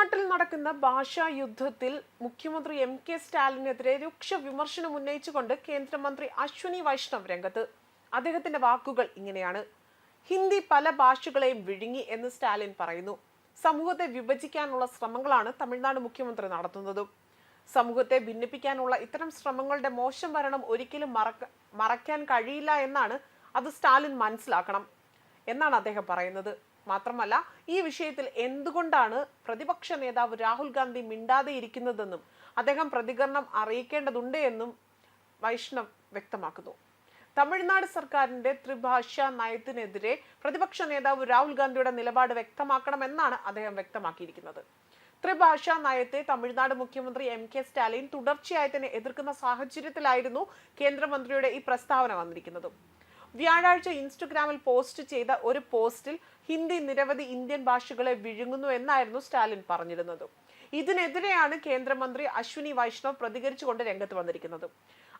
തമിഴ്നാട്ടിൽ നടക്കുന്ന ഭാഷാ യുദ്ധത്തിൽ മുഖ്യമന്ത്രി എം കെ സ്റ്റാലിനെതിരെ രൂക്ഷ വിമർശനം ഉന്നയിച്ചുകൊണ്ട് കേന്ദ്രമന്ത്രി അശ്വിനി വൈഷ്ണവ് രംഗത്ത്. അദ്ദേഹത്തിന്റെ വാക്കുകൾ ഇങ്ങനെയാണ്. ഹിന്ദി പല ഭാഷകളെയും വിഴുങ്ങി എന്ന് സ്റ്റാലിൻ പറയുന്നു. സമൂഹത്തെ വിഭജിക്കാനുള്ള ശ്രമങ്ങളാണ് തമിഴ്നാട് മുഖ്യമന്ത്രി നടത്തുന്നതും. സമൂഹത്തെ ഭിന്നിപ്പിക്കാനുള്ള ഇത്തരം ശ്രമങ്ങളുടെ മോശം ഭരണം ഒരിക്കലും മറക്ക മറയ്ക്കാൻ കഴിയില്ല എന്നാണ് അത് സ്റ്റാലിൻ മനസ്സിലാക്കണം എന്നാണ് അദ്ദേഹം പറയുന്നത്. മാത്രമല്ല ഈ വിഷയത്തിൽ എന്തുകൊണ്ടാണ് പ്രതിപക്ഷ നേതാവ് രാഹുൽ ഗാന്ധി മിണ്ടാതെ ഇരിക്കുന്നതെന്നും അദ്ദേഹം പ്രതികരണം അറിയിക്കേണ്ടതുണ്ട് എന്നും വൈഷ്ണവ് വ്യക്തമാക്കുന്നു. തമിഴ്നാട് സർക്കാരിന്റെ ത്രിഭാഷ നയത്തിനെതിരെ പ്രതിപക്ഷ നേതാവ് രാഹുൽ ഗാന്ധിയുടെ നിലപാട് വ്യക്തമാക്കണമെന്നാണ് അദ്ദേഹം വ്യക്തമാക്കിയിരിക്കുന്നത്. ത്രിഭാഷാ നയത്തെ തമിഴ്നാട് മുഖ്യമന്ത്രി എം കെ സ്റ്റാലിൻ തുടർച്ചയായി തന്നെ എതിർക്കുന്ന സാഹചര്യത്തിലായിരുന്നു കേന്ദ്രമന്ത്രിയുടെ ഈ പ്രസ്താവന വന്നിരിക്കുന്നത്. വ്യാഴാഴ്ച ഇൻസ്റ്റഗ്രാമിൽ പോസ്റ്റ് ചെയ്ത ഒരു പോസ്റ്റിൽ ഹിന്ദി നിരവധി ഇന്ത്യൻ ഭാഷകളെ വിഴുങ്ങുന്നു എന്നായിരുന്നു സ്റ്റാലിൻ പറഞ്ഞിരുന്നത്. ഇതിനെതിരെയാണ് കേന്ദ്രമന്ത്രി അശ്വിനി വൈഷ്ണവ് പ്രതികരിച്ചുകൊണ്ട് രംഗത്ത് വന്നിരിക്കുന്നത്.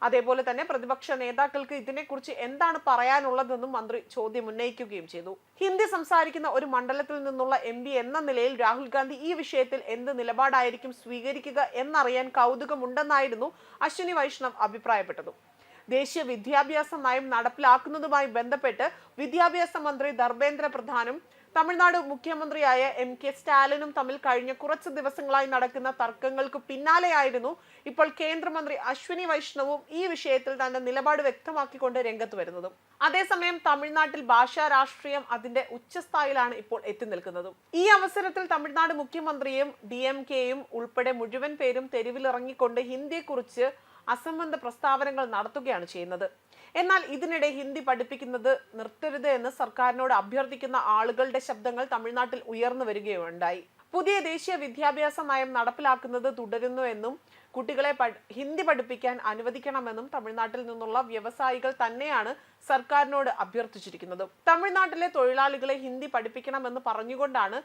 അതേപോലെ തന്നെ പ്രതിപക്ഷ നേതാക്കൾക്ക് ഇതിനെക്കുറിച്ച് എന്താണ് പറയാനുള്ളതെന്നും മന്ത്രി ചോദ്യം ഉന്നയിക്കുകയും ചെയ്തു. ഹിന്ദി സംസാരിക്കുന്ന ഒരു മണ്ഡലത്തിൽ നിന്നുള്ള എം എന്ന നിലയിൽ രാഹുൽ ഗാന്ധി ഈ വിഷയത്തിൽ എന്ത് നിലപാടായിരിക്കും സ്വീകരിക്കുക എന്നറിയാൻ കൗതുകമുണ്ടെന്നായിരുന്നു അശ്വിനി വൈഷ്ണവ് അഭിപ്രായപ്പെട്ടത്. ദേശീയ വിദ്യാഭ്യാസ നയം നടപ്പിലാക്കുന്നതുമായി ബന്ധപ്പെട്ട് വിദ്യാഭ്യാസ മന്ത്രി ധർമ്മേന്ദ്ര പ്രധാനും തമിഴ്നാട് മുഖ്യമന്ത്രിയായ എം കെ സ്റ്റാലിനും തമ്മിൽ കഴിഞ്ഞ കുറച്ച് ദിവസങ്ങളായി നടക്കുന്ന തർക്കങ്ങൾക്ക് പിന്നാലെയായിരുന്നു ഇപ്പോൾ കേന്ദ്രമന്ത്രി അശ്വിനി വൈഷ്ണവും ഈ വിഷയത്തിൽ തന്റെ നിലപാട് വ്യക്തമാക്കിക്കൊണ്ട് രംഗത്ത് വരുന്നതും. അതേസമയം തമിഴ്നാട്ടിൽ ഭാഷാ രാഷ്ട്രീയം അതിന്റെ ഉച്ചസ്ഥായിലാണ് ഇപ്പോൾ എത്തി നിൽക്കുന്നതും. ഈ അവസരത്തിൽ തമിഴ്നാട് മുഖ്യമന്ത്രിയും ഡി എം കെയും ഉൾപ്പെടെ മുഴുവൻ പേരും തെരുവിലിറങ്ങിക്കൊണ്ട് ഹിന്ദിയെക്കുറിച്ച് അസംബന്ധ പ്രസ്താവനകൾ നടത്തുകയാണ് ചെയ്യുന്നത്. എന്നാൽ ഇതിനിടെ ഹിന്ദി പഠിപ്പിക്കുന്നത് നിർത്തരുത് എന്ന് സർക്കാരിനോട് അഭ്യർത്ഥിക്കുന്ന ആളുകളുടെ ശബ്ദങ്ങൾ തമിഴ്നാട്ടിൽ ഉയർന്നു വരികയുണ്ടായി. പുതിയ ദേശീയ വിദ്യാഭ്യാസ നയം നടപ്പിലാക്കുന്നത് തുടരുന്നുവെന്നും കുട്ടികളെ ഹിന്ദി പഠിപ്പിക്കാൻ അനുവദിക്കണമെന്നും തമിഴ്നാട്ടിൽ നിന്നുള്ള വ്യവസായികൾ തന്നെയാണ് സർക്കാരിനോട് അഭ്യർത്ഥിച്ചിരിക്കുന്നത്. തമിഴ്നാട്ടിലെ തൊഴിലാളികളെ ഹിന്ദി പഠിപ്പിക്കണമെന്ന് പറഞ്ഞുകൊണ്ടാണ്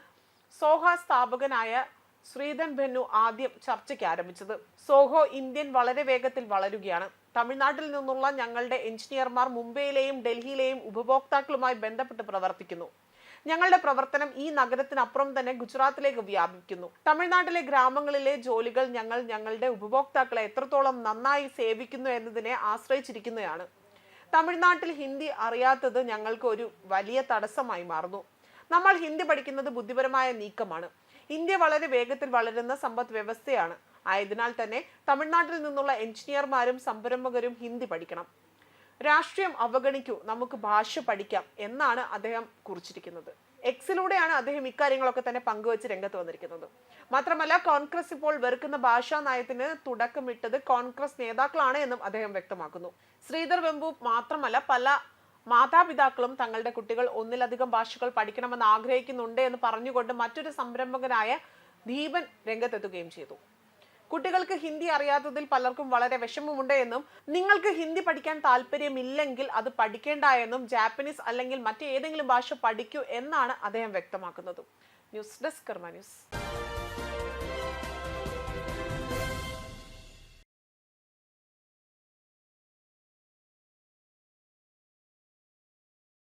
സോഹ സ്ഥാപകനായ ശ്രീധൻ ബെന്നു ആദ്യം ചർച്ചയ്ക്ക് ആരംഭിച്ചത്. സോഹോ ഇന്ത്യൻ വളരെ വേഗത്തിൽ വളരുകയാണ്. തമിഴ്നാട്ടിൽ നിന്നുള്ള ഞങ്ങളുടെ എഞ്ചിനീയർമാർ മുംബൈയിലെയും ഡൽഹിയിലെയും ഉപഭോക്താക്കളുമായി ബന്ധപ്പെട്ട് പ്രവർത്തിക്കുന്നു. ഞങ്ങളുടെ പ്രവർത്തനം ഈ നഗരത്തിനപ്പുറം തന്നെ ഗുജറാത്തിലേക്ക് വ്യാപിക്കുന്നു. തമിഴ്നാട്ടിലെ ഗ്രാമങ്ങളിലെ ജോലികൾ ഞങ്ങൾ ഞങ്ങളുടെ ഉപഭോക്താക്കളെ എത്രത്തോളം നന്നായി സേവിക്കുന്നു എന്നതിനെ ആശ്രയിച്ചിരിക്കുന്നതാണ് തമിഴ്നാട്ടിൽ ഹിന്ദി അറിയാത്തത് ഞങ്ങൾക്ക് ഒരു വലിയ തടസ്സമായി മാറുന്നു. നമ്മൾ ഹിന്ദി പഠിക്കുന്നത് ബുദ്ധിപരമായ നീക്കമാണ്. ഇന്ത്യ വളരെ വേഗത്തിൽ വളരുന്ന സമ്പദ് വ്യവസ്ഥയാണ് ആയതിനാൽ തന്നെ തമിഴ്നാട്ടിൽ നിന്നുള്ള എഞ്ചിനീയർമാരും സംരംഭകരും ഹിന്ദി പഠിക്കണം. രാഷ്ട്രീയം അവഗണിക്കൂ നമുക്ക് ഭാഷ പഠിക്കാം എന്നാണ് അദ്ദേഹം കുറിച്ചിരിക്കുന്നത്. എക്സിലൂടെയാണ് അദ്ദേഹം ഇക്കാര്യങ്ങളൊക്കെ തന്നെ പങ്കുവച്ച് രംഗത്ത് വന്നിരിക്കുന്നത്. മാത്രമല്ല കോൺഗ്രസ് ഇപ്പോൾ വെറുക്കുന്ന ഭാഷാ നയത്തിന് തുടക്കമിട്ടത് കോൺഗ്രസ് നേതാക്കളാണ് എന്നും അദ്ദേഹം വ്യക്തമാക്കുന്നു. ശ്രീധർ വെമ്പു മാത്രമല്ല പല മാതാപിതാക്കളും തങ്ങളുടെ കുട്ടികൾ ഒന്നിലധികം ഭാഷകൾ പഠിക്കണമെന്ന് ആഗ്രഹിക്കുന്നുണ്ട് എന്ന് പറഞ്ഞുകൊണ്ട് മറ്റൊരു സംരംഭകനായ ദീപൻ രംഗത്തെത്തുകയും ചെയ്തു. കുട്ടികൾക്ക് ഹിന്ദി അറിയാത്തതിൽ പലർക്കും വളരെ വിഷമമുണ്ട് എന്നും നിങ്ങൾക്ക് ഹിന്ദി പഠിക്കാൻ താല്പര്യമില്ലെങ്കിൽ അത് പഠിക്കേണ്ട എന്നും ജാപ്പനീസ് അല്ലെങ്കിൽ മറ്റേതെങ്കിലും ഭാഷ പഠിക്കൂ എന്നാണ് അദ്ദേഹം വ്യക്തമാക്കുന്നത്. News desk Karma news.